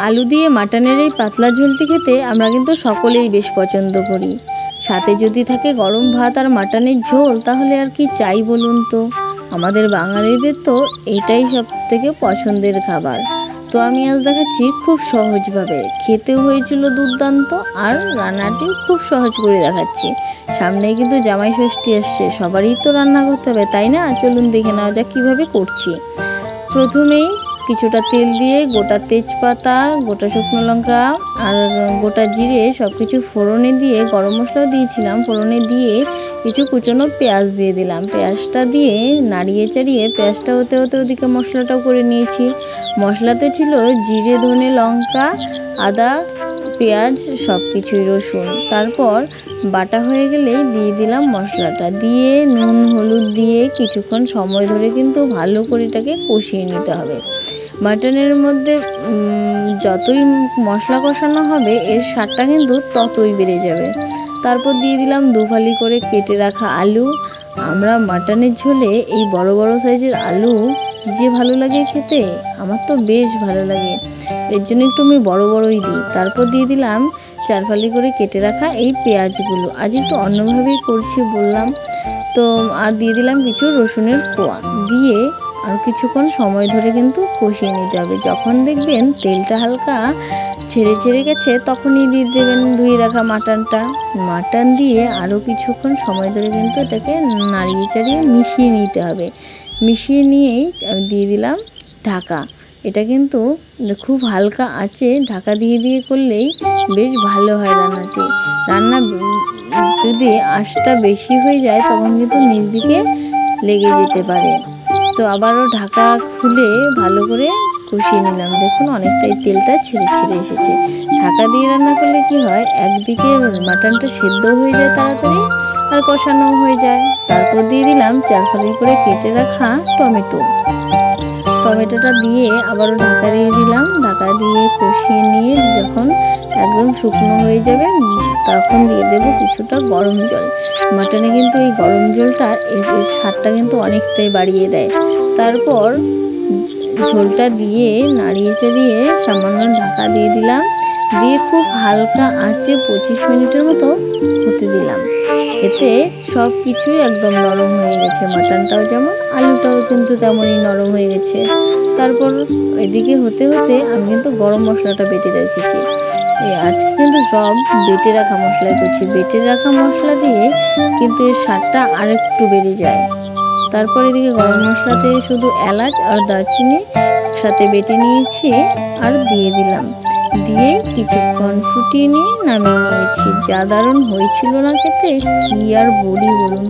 আলু দিয়ে মাটনের এই পাতলা ঝোলটি খেতে আমরা কিন্তু সকলেই বেশ পছন্দ করি। সাথে যদি থাকে গরম ভাত আর মাটনের ঝোল, তাহলে আর কি চাই বলুন তো? আমাদের বাঙালিদের তো এটাই সব থেকে পছন্দের খাবার। তো আমি আজ দেখাচ্ছি খুব সহজভাবে। খেতেও হয়েছিল দুর্দান্ত আর রান্নাটিও খুব সহজ করে দেখাচ্ছি। সামনেই কিন্তু জামাই ষষ্ঠী আসছে, সবারই তো রান্না করতে হবে, তাই না? চলুন দেখে নেওয়া যাক কীভাবে করছি। প্রথমেই কিছুটা তেল দিয়ে, গোটা তেজপাতা, গোটা শুকনো লঙ্কা আর গোটা জিরে সব কিছু ফোড়নে দিয়ে, গরম মশলা দিয়েছিলাম। ফোড়নে দিয়ে কিছু কুচনো পেঁয়াজ দিয়ে দিলাম। পেঁয়াজটা দিয়ে নাড়িয়ে চাড়িয়ে পেঁয়াজটা হতে হতে ওদিকে মশলাটাও করে নিয়েছি। মশলাতে ছিল জিরে, ধনে লঙ্কা, আদা, পেঁয়াজ সব কিছুই রসুন। তারপর বাটা হয়ে গেলেই দিয়ে দিলাম মশলাটা। দিয়ে নুন, হলুদ দিয়ে কিছুক্ষণ সময় ধরে কিন্তু ভালো করে এটাকে কষিয়ে নিতে হবে। মাটনের মধ্যে যতই মশলা কষানো হবে, এর স্বাদটা কিন্তু ততই বেড়ে যাবে। তারপর দিয়ে দিলাম দুফালি করে কেটে রাখা আলু। আমরা মাটনের ঝোলে এই বড় বড় সাইজের আলু যে ভালো লাগে খেতে, আমার তো বেশ ভালো লাগে। এর জন্য একটু আমি বড় বড়ই দিই। তারপর দিয়ে দিলাম চারফালি করে কেটে রাখা এই পেঁয়াজগুলো। আজ একটু অন্যভাবেই করছি বললাম। তো, আর দিয়ে দিলাম কিছু রসুনের কোয়া। দিয়ে আর কিছুক্ষণ সময় ধরে কিন্তু কষিয়ে নিতে হবে। যখন দেখবেন তেলটা হালকা ছেড়ে ছেড়ে গেছে, তখনই দিয়ে দেবেন ধুয়ে রাখা মাটনটা। মাটন দিয়ে আরও কিছুক্ষণ সময় ধরে কিন্তু এটাকে নাড়িয়ে চাড়িয়ে মিশিয়ে নিতে হবে। মিশিয়ে নিয়েই দিয়ে দিলাম ঢাকা। এটা কিন্তু খুব হালকা আছে, ঢাকা দিয়ে দিয়ে করলেই বেশ ভালো হয় রান্নাটি। রান্না যদি আঁশটা বেশি হয়ে যায়, তখন কিন্তু নিজ দিকে লেগে যেতে পারে। তো আবারও ঢাকা খুলে ভালো করে কষিয়ে নিলাম। দেখুন অনেকটাই তেলটা ছেড়ে ছেড়ে এসেছে। ঢাকা দিয়ে রান্না করলে কি হয়? একদিকে মাটনটা সেদ্ধ হয়ে যায় তাড়াতাড়ি আর কষানো হয়ে যায়। তারপর দিয়ে দিলাম চার ফালি করে কেটে রাখা টমেটো। টমেটোটা দিয়ে আবারও ঢাকা দিয়ে দিলাম। ঢাকা দিয়ে কষিয়ে নিয়ে যখন একদম শুকনো হয়ে যাবে তখন দিয়ে দেবো কিছুটা গরম জল। মাটনে কিন্তু এই গরম জলটা এর স্বাদটা কিন্তু অনেকটাই বাড়িয়ে দেয়। তারপর ঝোলটা দিয়ে নাড়িয়ে চাড়িয়ে সামান্য ঢাকা দিয়ে দিলাম। দিয়ে খুব হালকা আঁচে পঁচিশ মিনিটের মতো হতে দিলাম। এতে সব কিছুই একদম নরম হয়ে গেছে। মাটনটাও যেমন, আলুটাও কিন্তু তেমনই নরম হয়ে গেছে। তারপর এদিকে হতে হতে আমি কিন্তু গরম মশলাটা বেটে রেখেছি। এই আজকে কিন্তু সব বেটে রাখা মশলাই করছি। বেটে রাখা মশলা দিয়ে কিন্তু এর স্বাদটা আরেকটু বেড়ে যায়। তারপর এদিকে গরম মশলাতে শুধু এলাচ আর দারচিনি সাথে বেটে নিয়েছি আর দিয়ে দিলাম। দিয়ে কিছুক্ষণ ফুটিয়ে নিয়ে নামিয়ে নিয়েছি। যা দারুণ হয়েছিল না খেতে, কি আর বলি বলুন।